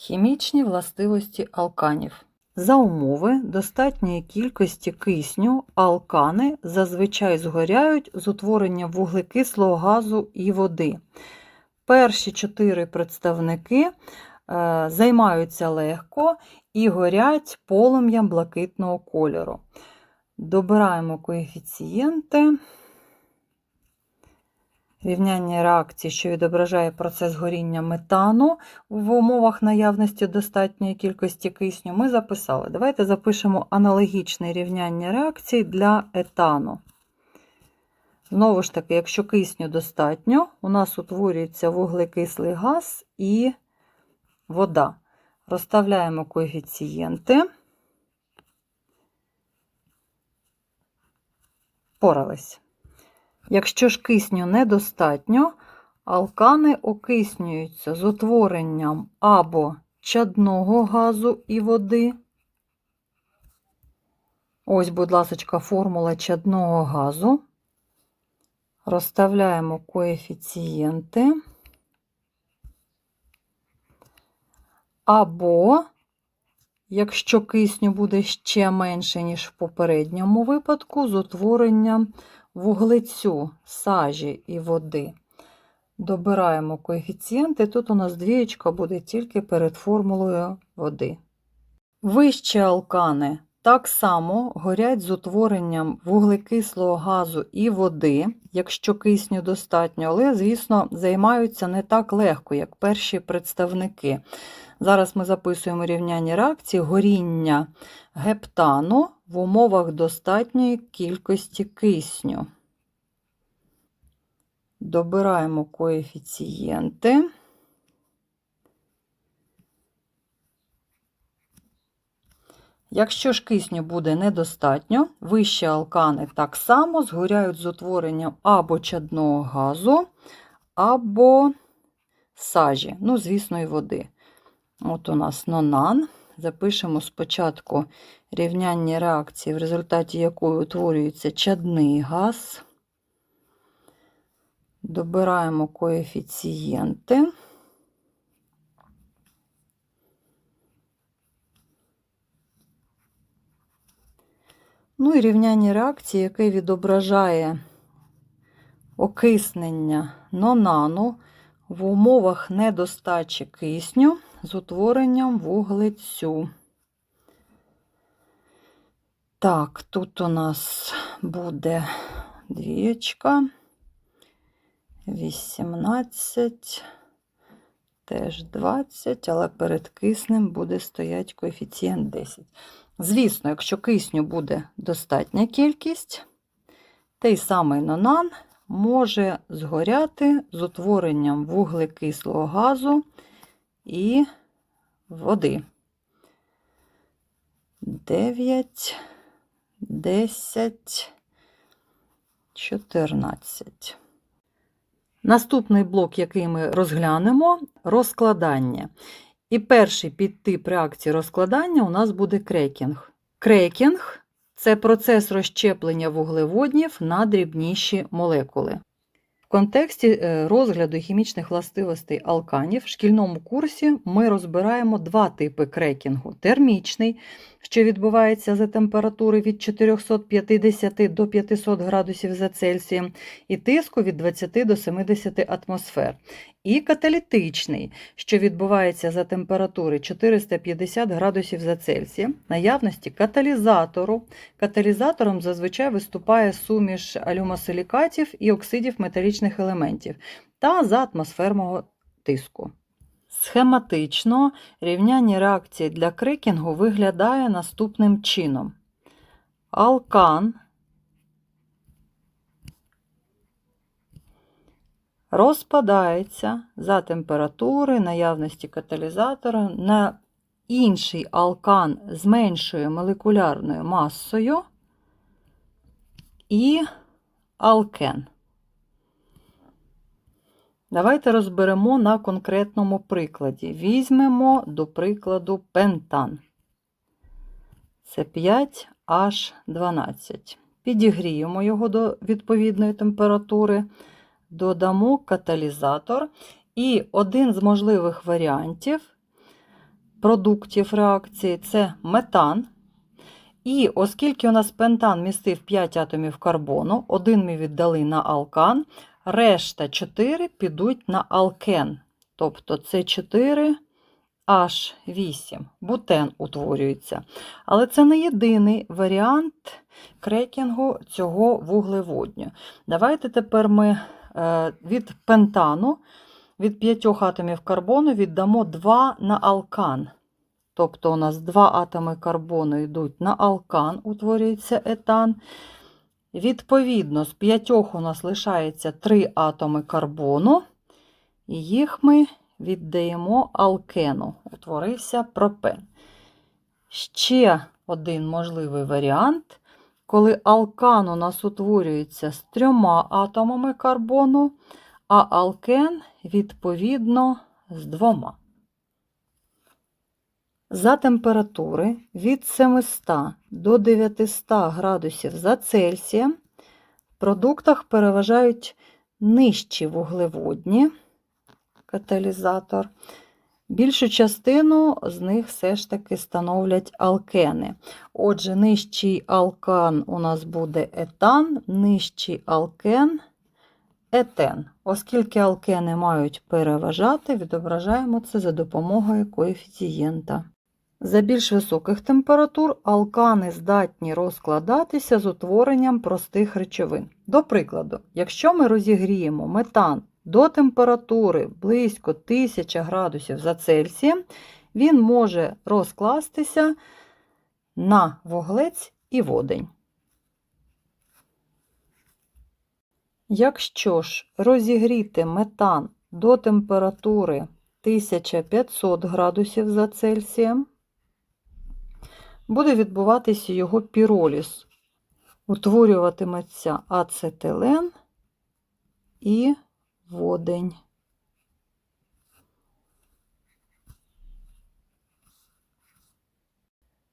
Хімічні властивості алканів. За умови достатньої кількості кисню алкани зазвичай згоряють з утворенням вуглекислого газу і води. Перші чотири представники е, займаються легко і горять полум'ям блакитного кольору. Добираємо коефіцієнти. Рівняння реакції, що відображає процес горіння метану в умовах наявності достатньої кількості кисню, ми записали. Давайте запишемо аналогічне рівняння реакцій для етану. Знову ж таки, якщо кисню достатньо, у нас утворюється вуглекислий газ і вода. Розставляємо коефіцієнти. Порались. Якщо ж кисню недостатньо, алкани окиснюються з утворенням або чадного газу і води. Ось, будь ласка, формула чадного газу. Розставляємо коефіцієнти. Або, якщо кисню буде ще менше, ніж в попередньому випадку, з утворенням вуглецю, сажі і води. Добираємо коефіцієнти. Тут у нас двієчка буде тільки перед формулою води. Вищі алкани так само горять з утворенням вуглекислого газу і води, якщо кисню достатньо, але, звісно, займаються не так легко, як перші представники. Зараз ми записуємо рівняння реакції горіння гептану в умовах достатньої кількості кисню. Добираємо коефіцієнти. Якщо ж кисню буде недостатньо, вищі алкани так само згоряють з утворенням або чадного газу, або сажі, ну, звісно, і води. От у нас нонан. Запишемо спочатку рівняння реакції, в результаті якої утворюється чадний газ. Добираємо коефіцієнти. Ну і рівняння реакції, яке відображає окиснення нонану в умовах недостачі кисню з утворенням вуглецю. Так, тут у нас буде двієчка, 18, теж 20, але перед киснем буде стоять коефіцієнт 10. Звісно, якщо кисню буде достатня кількість, той самий нонан може згоряти з утворенням вуглекислого газу і води. 9, 10, 14. Наступний блок, який ми розглянемо, розкладання. І перший підтип реакції розкладання у нас буде крекінг. Крекінг це процес розщеплення вуглеводнів на дрібніші молекули. В контексті е, розгляду хімічних властивостей алканів в шкільному курсі ми розбираємо два типи крекінгу: термічний, що відбувається за температури від 450 до 500 градусів за Цельсієм, і тиску від 20 до 70 атмосфер. І каталітичний, що відбувається за температури 450 градусів за Цельсієм, наявності каталізатору. Каталізатором зазвичай виступає суміш алюмосилікатів і оксидів металічних елементів та за атмосферного тиску. Схематично рівняння реакції для крекінгу виглядає наступним чином. Алкан розпадається за температури наявності каталізатора на інший алкан з меншою молекулярною масою і алкен. Давайте розберемо на конкретному прикладі. Візьмемо, до прикладу, пентан. Це 5H12. Підігріємо його до відповідної температури, додамо каталізатор. І один з можливих варіантів продуктів реакції це метан. І оскільки у нас пентан містив 5 атомів карбону, один ми віддали на алкан, решта 4 підуть на алкен. Тобто це 4 H8, бутен утворюється. Але це не єдиний варіант крекінгу цього вуглеводню. Давайте тепер ми е, від пентану, від 5 атомів карбону віддамо 2 на алкан. Тобто у нас 2 атоми карбону йдуть на алкан, утворюється етан. Відповідно, з 5 у нас лишається 3 атоми карбону, і їх ми віддаємо алкену, утворився пропен. Ще один можливий варіант, коли алкан у нас утворюється з трьома атомами карбону, а алкен, відповідно, з двома. За температури від 700 до 900 градусів за Цельсієм в продуктах переважають нижчі вуглеводні каталізатор. Більшу частину з них все ж таки становлять алкени. Отже, нижчий алкан у нас буде етан, нижчий алкен етен. Оскільки алкени мають переважати, відображаємо це за допомогою коефіцієнта. За більш високих температур алкани здатні розкладатися з утворенням простих речовин. До прикладу, якщо ми розігріємо метан до температури близько 1000 градусів за Цельсієм, він може розкластися на вуглець і водень. Якщо ж розігріти метан до температури 1500 градусів за Цельсієм, буде відбуватися його піроліз. Утворюватиметься ацетилен і водень.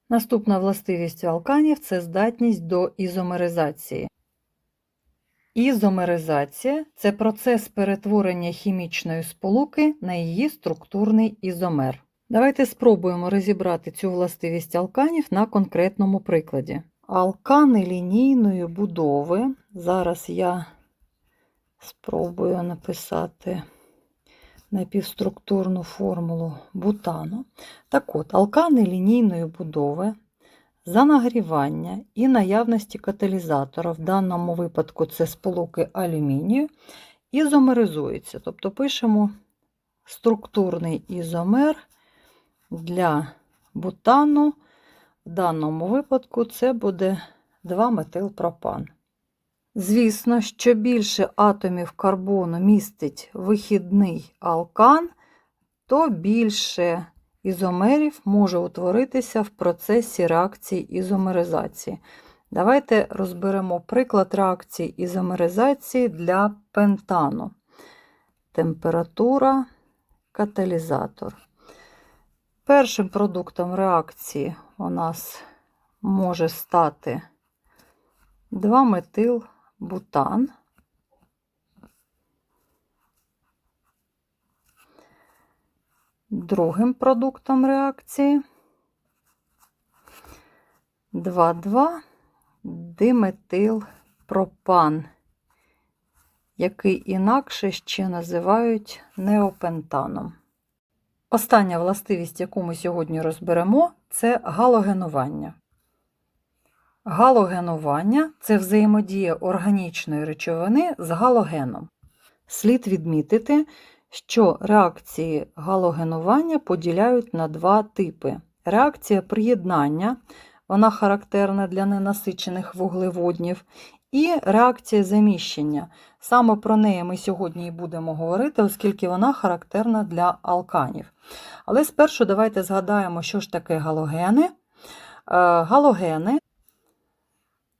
Наступна властивість алканів це здатність до ізомеризації. Ізомеризація це процес перетворення хімічної сполуки на її структурний ізомер. Давайте спробуємо розібрати цю властивість алканів на конкретному прикладі. Алкани лінійної будови. Зараз я спробую написати напівструктурну формулу бутану. Так от, алкани лінійної будови за нагрівання і наявності каталізатора, в даному випадку це сполуки алюмінію, ізомеризуються. Тобто пишемо структурний ізомер для бутану. В даному випадку це буде 2-метилпропан. Звісно, що більше атомів карбону містить вихідний алкан, то більше ізомерів може утворитися в процесі реакції ізомеризації. Давайте розберемо приклад реакції ізомеризації для пентану. Температура, каталізатор. Першим продуктом реакції у нас може стати 2-метил-бутан. Другим продуктом реакції 2,2-диметилпропан, який інакше ще називають неопентаном. Остання властивість, яку ми сьогодні розберемо, це галогенування. Галогенування це взаємодія органічної речовини з галогеном. Слід відмітити, що реакції галогенування поділяють на два типи. Реакція приєднання, вона характерна для ненасичених вуглеводнів, і реакція заміщення. Саме про неї ми сьогодні і будемо говорити, оскільки вона характерна для алканів. Але спершу давайте згадаємо, що ж таке галогени. Е, Галогени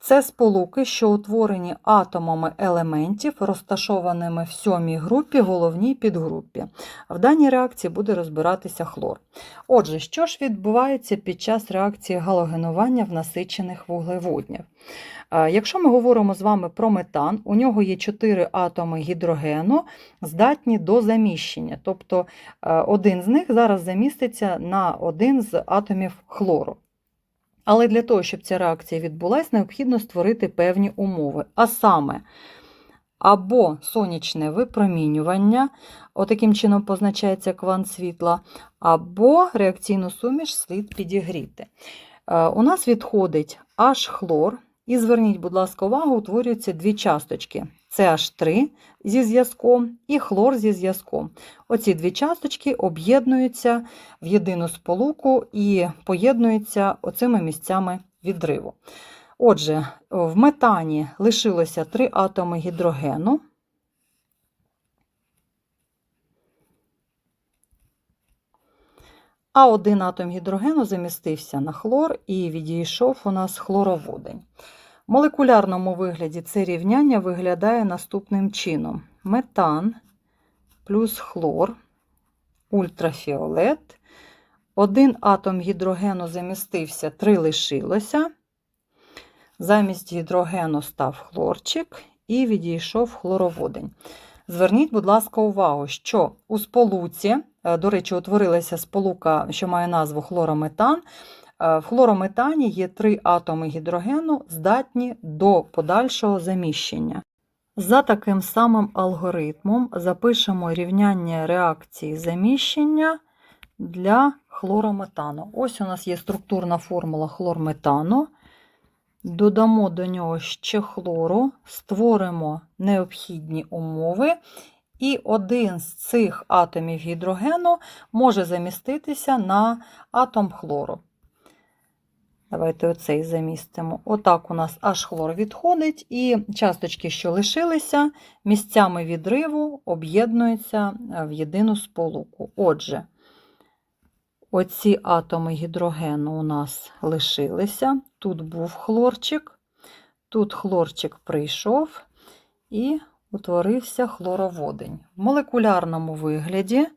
Це сполуки, що утворені атомами елементів, розташованими в сьомій групі, головній підгрупі. В даній реакції буде розбиратися хлор. Отже, що ж відбувається під час реакції галогенування в насичених вуглеводнів? Е, Якщо ми говоримо з вами про метан, у нього є 4 атоми гідрогену, здатні до заміщення. Тобто е, один з них зараз заміститься на один з атомів хлору. Але для того, щоб ця реакція відбулася, необхідно створити певні умови. А саме, або сонячне випромінювання, отаким чином позначається квант світла, або реакційну суміш слід підігріти. Е, У нас відходить H-хлор, і зверніть, будь ласка, увагу, утворюються дві часточки: CH3 зі зв'язком і хлор зі зв'язком. Оці дві часточки об'єднуються в єдину сполуку і поєднуються оцими місцями відриву. Отже, в метані лишилося три атоми гідрогену. А один атом гідрогену замістився на хлор і відійшов у нас хлороводень. В молекулярному вигляді це рівняння виглядає наступним чином: метан плюс хлор, ультрафіолет. Один атом гідрогену замістився, три лишилося. Замість гідрогену став хлорчик і відійшов хлороводень. Зверніть, будь ласка, увагу, що у сполуці, до речі, утворилася сполука, що має назву хлорометан. Е, В хлорометані є три атоми гідрогену, здатні до подальшого заміщення. За таким самим алгоритмом запишемо рівняння реакції заміщення для хлорометану. Ось у нас є структурна формула хлорметану. Додамо до нього ще хлору, створимо необхідні умови, і один з цих атомів гідрогену може заміститися на атом хлору. Давайте оцей замістимо. Отак у нас аж хлор відходить, і часточки, що лишилися, місцями відриву об'єднуються в єдину сполуку. Отже, оці атоми гідрогену у нас лишилися. Тут був хлорчик, тут хлорчик прийшов і утворився хлороводень. В молекулярному вигляді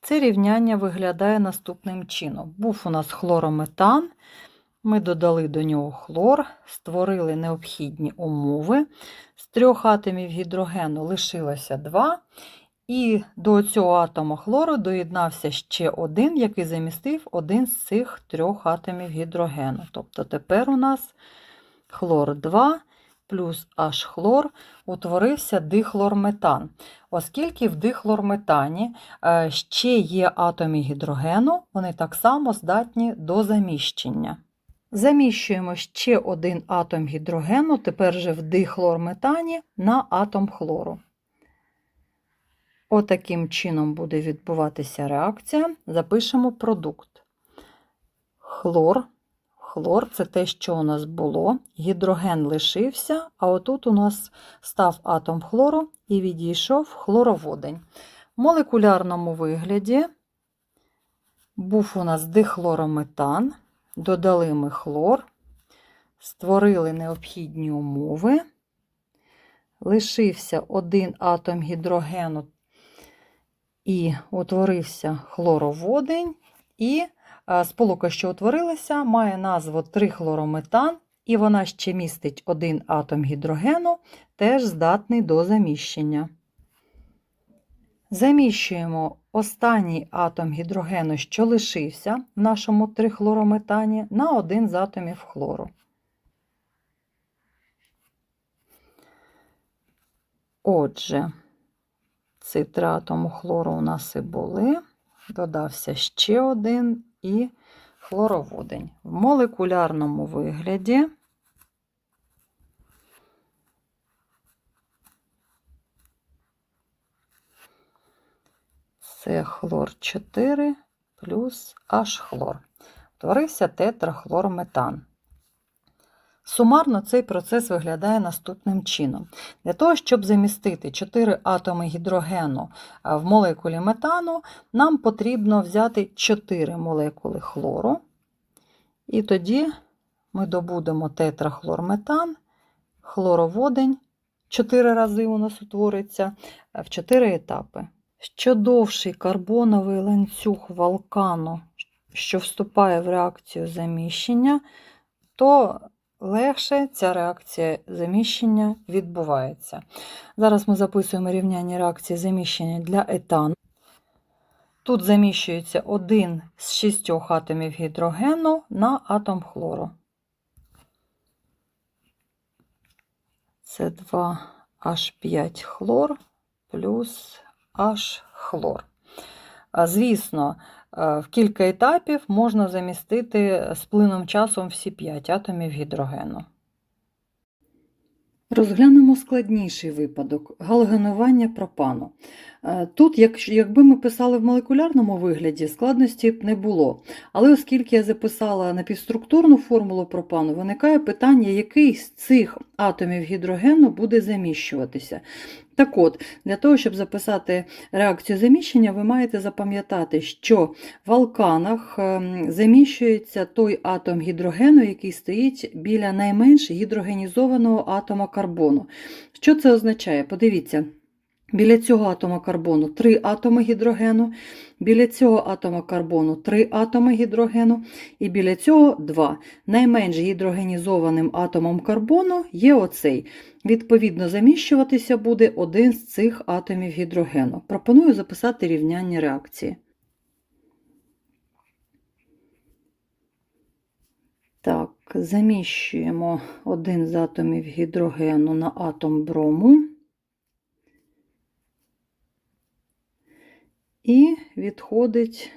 це рівняння виглядає наступним чином. Був у нас хлорометан. Ми додали до нього хлор, створили необхідні умови. З трьох атомів гідрогену лишилося два. І до цього атома хлору доєднався ще один, який замістив один з цих трьох атомів гідрогену. Тобто тепер у нас хлор 2 плюс H-хлор утворився дихлорметан. Оскільки в дихлорметані е, ще є атоми гідрогену, вони так само здатні до заміщення. Заміщуємо ще один атом гідрогену, тепер же в дихлорметані на атом хлору. Отаким чином буде відбуватися реакція. Запишемо продукт. Хлор. Хлор це те, що у нас було. Гідроген лишився, а отут у нас став атом хлору і відійшов хлороводень. В молекулярному вигляді був у нас дихлорометан. Додали ми хлор, створили необхідні умови. Лишився один атом гідрогену і утворився хлороводень. І сполука, що утворилася, має назву трихлорометан, і вона ще містить один атом гідрогену, теж здатний до заміщення. Заміщуємо останній атом гідрогену, що лишився в нашому трихлорометані, на один з атомів хлору. Отже, ці атому хлору у нас і були. Додався ще один і хлороводень. В молекулярному вигляді це хлор 4 плюс H-хлор. Утворився тетрахлорометан. Сумарно цей процес виглядає наступним чином. Для того, щоб замістити 4 атоми гідрогену в молекулі метану, нам потрібно взяти 4 молекули хлору, і тоді ми добудемо тетрахлорметан хлороводень 4 рази у нас утвориться е, в 4 етапи. Що довший карбоновий ланцюг вулкану, що вступає в реакцію заміщення, то легше ця реакція заміщення відбувається. Зараз ми записуємо рівняння реакції заміщення для етану. Тут заміщується один з шістьох атомів гідрогену на атом хлору. Це 2H5 хлор плюс H хлор. Звісно, в кілька етапів можна замістити з плином часом всі 5 атомів гідрогену. Розглянемо складніший випадок галогенування пропану. Е, Тут, якби ми писали в молекулярному вигляді, складності б не було. Але оскільки я записала напівструктурну формулу пропану, виникає питання, який з цих атомів гідрогену буде заміщуватися. Так от, для того, щоб записати реакцію заміщення, ви маєте запам'ятати, що в алканах ем, заміщується той атом гідрогену, який стоїть біля найменш гідрогенізованого атома карбону. Що це означає? Подивіться. Біля цього атома карбону 3 атоми гідрогену, біля цього атома карбону 3 атоми гідрогену, і біля цього 2. Найменш гідрогенізованим атомом карбону є оцей. Відповідно, заміщуватися буде один з цих атомів гідрогену. Пропоную записати рівняння реакції. Так, заміщуємо один з атомів гідрогену на атом брому. І відходить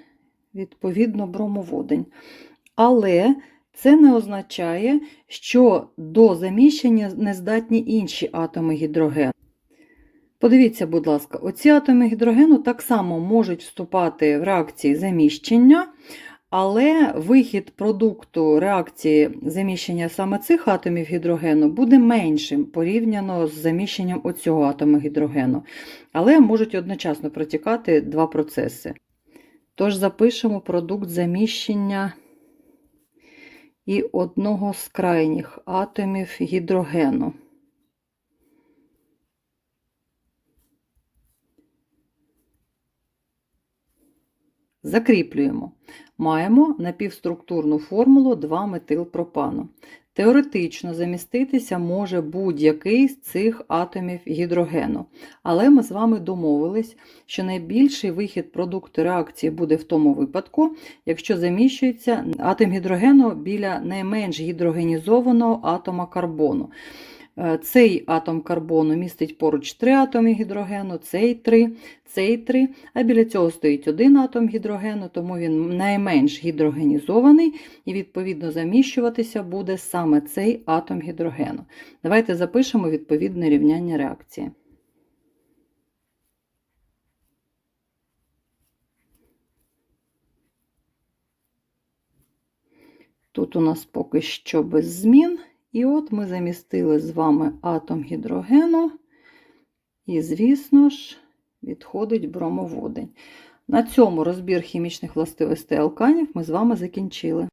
відповідно бромоводень. Але це не означає, що до заміщення не здатні інші атоми гідрогену. Подивіться, будь ласка, оці атоми гідрогену так само можуть вступати в реакції заміщення, але вихід продукту реакції заміщення саме цих атомів гідрогену буде меншим порівняно з заміщенням оцього атому гідрогену. Але можуть одночасно протікати два процеси. Тож запишемо продукт заміщення і одного з крайніх атомів гідрогену. Закріплюємо. Маємо напівструктурну формулу 2-метилпропану. Теоретично заміститися може будь-який з цих атомів гідрогену. Але ми з вами домовились, що найбільший вихід продукту реакції буде в тому випадку, якщо заміщується атом гідрогену біля найменш гідрогенізованого атома карбону. Цей атом карбону містить поруч три атоми гідрогену, цей три, цей три, а біля цього стоїть один атом гідрогену, тому він найменш гідрогенізований і, відповідно, заміщуватися буде саме цей атом гідрогену. Давайте запишемо відповідне рівняння реакції. Тут у нас поки що без змін. І от ми замістили з вами атом гідрогену, і, звісно ж, відходить бромоводень. На цьому розбір хімічних властивостей алканів ми з вами закінчили.